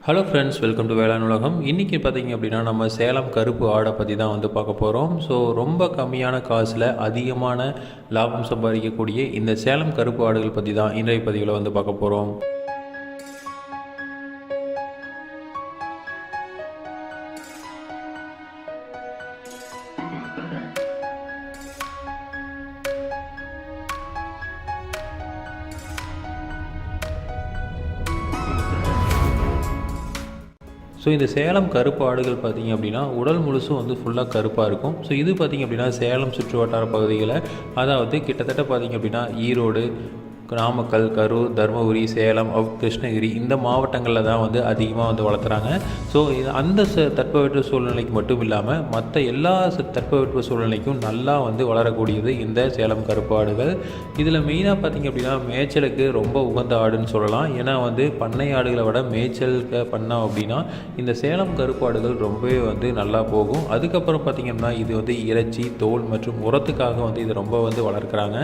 Hello friends welcome to வேளாண் உலகம் இன்றைக்கி பார்த்தீங்க அப்படின்னா நம்ம சேலம் கருப்பு ஆடை பற்றி தான் வந்து பார்க்க போகிறோம் ஸோ ரொம்ப கம்மியான காசில் அதிகமான லாபம் சம்பாதிக்கக்கூடிய இந்த சேலம் கருப்பு ஆடுகள் பற்றி தான் இன்றைய பதிவில் வந்து பார்க்க போகிறோம் ஸோ இந்த சேலம் கருப்பு ஆடுகள் பார்த்திங்க அப்படின்னா உடல் முழுசும் வந்து ஃபுல்லாக கருப்பாக இருக்கும். ஸோ இது பார்த்திங்க அப்படின்னா சேலம் சுற்று வட்டார பகுதிகளை அதாவது கிட்டத்தட்ட பார்த்திங்க அப்படின்னா ஈரோடு நாமக்கல் கரூர் தருமபுரி சேலம் அப் கிருஷ்ணகிரி இந்த மாவட்டங்களில் தான் வந்து அதிகமாக வந்து வளர்த்துறாங்க. ஸோ இது அந்த ச தட்பவெட்ப சூழ்நிலைக்கு மட்டும் இல்லாமல் மற்ற எல்லா தட்பவெட்ப சூழ்நிலைக்கும் நல்லா வந்து வளரக்கூடியது இந்த சேலம் கருப்பாடுகள். இதில் மெயினாக பார்த்திங்க அப்படின்னா மேய்ச்சலுக்கு ரொம்ப உகந்த ஆடுன்னு சொல்லலாம். ஏன்னா வந்து பண்ணை ஆடுகளை விட மேய்ச்சலுக்கு பண்ணோம் அப்படின்னா இந்த சேலம் கருப்பாடுகள் ரொம்பவே வந்து நல்லா போகும். அதுக்கப்புறம் பார்த்திங்கன்னா இது வந்து இறைச்சி தோல் மற்றும் உரத்துக்காக வந்து இது ரொம்ப வந்து வளர்க்குறாங்க.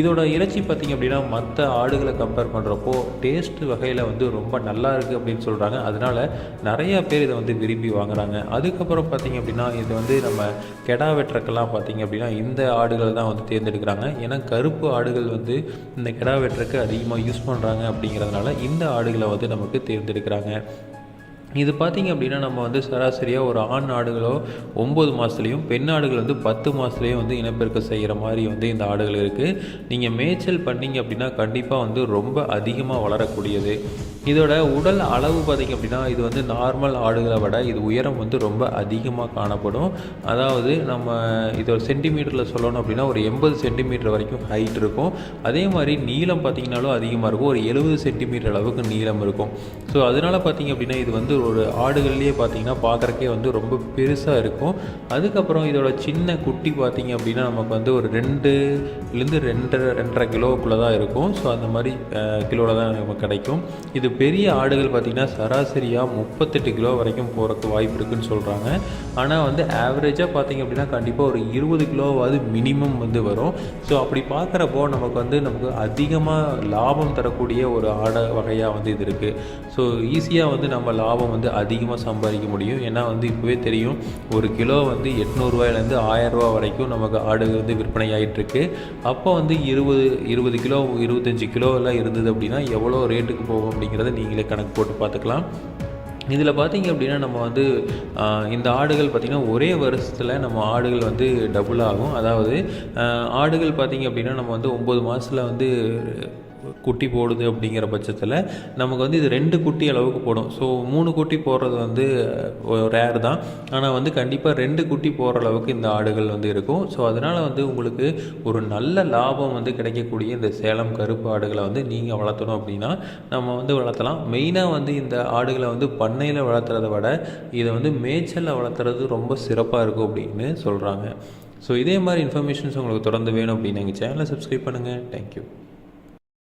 இதோட இறைச்சி பார்த்திங்க அப்படின்னா மற்ற ஆடுகளை கம்பேர் பண்ணுறப்போ டேஸ்ட்டு வகையில் வந்து ரொம்ப நல்லா இருக்குது அப்படின்னு சொல்கிறாங்க அதனால் நிறையா பேர் இதை வந்து விரும்பி வாங்குறாங்க. அதுக்கப்புறம் பார்த்திங்க அப்படின்னா இது வந்து நம்ம கெடா வெட்டுறக்கெல்லாம் பார்த்திங்க அப்படின்னா இந்த ஆடுகள் தான் வந்து தேர்ந்தெடுக்கிறாங்க. ஏன்னா கருப்பு ஆடுகள் வந்து இந்த கெடா வெட்டுறக்கு அதிகமாக யூஸ் பண்ணுறாங்க அப்படிங்கிறதுனால இந்த ஆடுகளை வந்து நமக்கு தேர்ந்தெடுக்கிறாங்க. இது பார்த்திங்க அப்படின்னா நம்ம வந்து சராசரியாக ஒரு ஆண் ஆடுகளோ ஒம்பது மாதத்துலேயும் பெண் ஆடுகள் வந்து பத்து மாதத்துலேயும் வந்து இனப்பெருக்கம் செய்கிற மாதிரி வந்து இந்த ஆடுகள் இருக்குது நீங்கள் மேய்ச்சல் பண்ணிங்க அப்படின்னா கண்டிப்பாக வந்து ரொம்ப அதிகமாக வளரக்கூடியது. இதோட உடல் அளவு பார்த்திங்க அப்படின்னா இது வந்து நார்மல் ஆடுகளை விட இது உயரம் வந்து ரொம்ப அதிகமாக காணப்படும். அதாவது நம்ம இதோட சென்டிமீட்டரில் சொல்லணும் அப்படின்னா ஒரு எண்பது சென்டிமீட்டர் வரைக்கும் ஹைட் இருக்கும். அதே மாதிரி நீளம் பார்த்திங்கனாலும் அதிகமாக இருக்கும். ஒரு எழுபது சென்டிமீட்டர் அளவுக்கு நீளம் இருக்கும். ஸோ அதனால் பார்த்திங்க அப்படின்னா இது வந்து ஒரு ஆடுகள்லேயே பார்த்தீங்கன்னா பார்க்குறக்கே வந்து ரொம்ப பெருசாக இருக்கும். அதுக்கப்புறம் இதோட சின்ன குட்டி பார்த்திங்க அப்படின்னா நமக்கு வந்து ஒரு ரெண்டுலேருந்து ரெண்டரை ரெண்டரை கிலோவுக்குள்ளே தான் இருக்கும். ஸோ அந்த மாதிரி கிலோவில் தான் நமக்கு கிடைக்கும். இது பெரிய ஆடுகள் பார்த்திங்கன்னா சராசரியாக முப்பத்தெட்டு கிலோ வரைக்கும் போகிறதுக்கு வாய்ப்பு இருக்குதுன்னு சொல்கிறாங்க ஆனால் வந்து ஆவரேஜாக பார்த்திங்க அப்படின்னா கண்டிப்பாக ஒரு இருபது கிலோவாவது மினிமம் வந்து வரும். ஸோ அப்படி பார்க்குறப்போ நமக்கு வந்து நமக்கு அதிகமாக லாபம் தரக்கூடிய ஒரு ஆடை வகையாக வந்து இது இருக்குது ஸோ ஈஸியாக வந்து நம்ம லாபம் வந்து அதிகமாக சம்பாதிக்க முடியும். ஏன்னா வந்து இப்போவே தெரியும் ஒரு கிலோ வந்து எட்நூறுவாயிலேருந்து ஆயரூவா வரைக்கும் நமக்கு ஆடு வந்து விற்பனை ஆகிட்டுருக்கு அப்போ வந்து இருபது இருபது கிலோ இருபத்தஞ்சி கிலோ எல்லாம் இருந்தது அப்படின்னா எவ்வளோ ரேட்டுக்கு போகும் அப்படிங்கிறத நீங்களே கணக்கு போட்டு பார்த்துக்கலாம். இதில் பார்த்திங்க அப்படின்னா நம்ம வந்து இந்த ஆடுகள் பார்த்திங்கன்னா ஒரே வருஷத்தில் நம்ம ஆடுகள் வந்து டபுள் ஆகும். அதாவது ஆடுகள் பார்த்திங்க அப்படின்னா நம்ம வந்து ஒம்பது மாதத்தில் வந்து குட்டி போடுது அப்படிங்கிற பட்சத்தில் நமக்கு வந்து இது ரெண்டு குட்டி அளவுக்கு போடும். ஸோ மூணு குட்டி போடுறது வந்து ரேர் தான். ஆனால் வந்து கண்டிப்பாக ரெண்டு குட்டி போடுற அளவுக்கு இந்த ஆடுகள் வந்து இருக்கும். ஸோ அதனால் வந்து உங்களுக்கு ஒரு நல்ல லாபம் வந்து கிடைக்கக்கூடிய இந்த சேலம் கருப்பு ஆடுகளை வந்து நீங்கள் வளர்த்தணும் அப்படின்னா நம்ம வந்து வளர்த்தலாம். மெயினாக வந்து இந்த ஆடுகளை வந்து பண்ணையில் வளர்த்துறத விட இதை வந்து மேய்ச்சலில் வளர்த்துறது ரொம்ப சிறப்பாக இருக்கும் அப்படின்னு சொல்கிறாங்க ஸோ இதே மாதிரி இன்ஃபர்மேஷன்ஸ் உங்களுக்கு தொடர்ந்து வேணும் அப்படின்னு எங்கள் சேனலை சப்ஸ்கிரைப் பண்ணுங்கள் தேங்க்யூ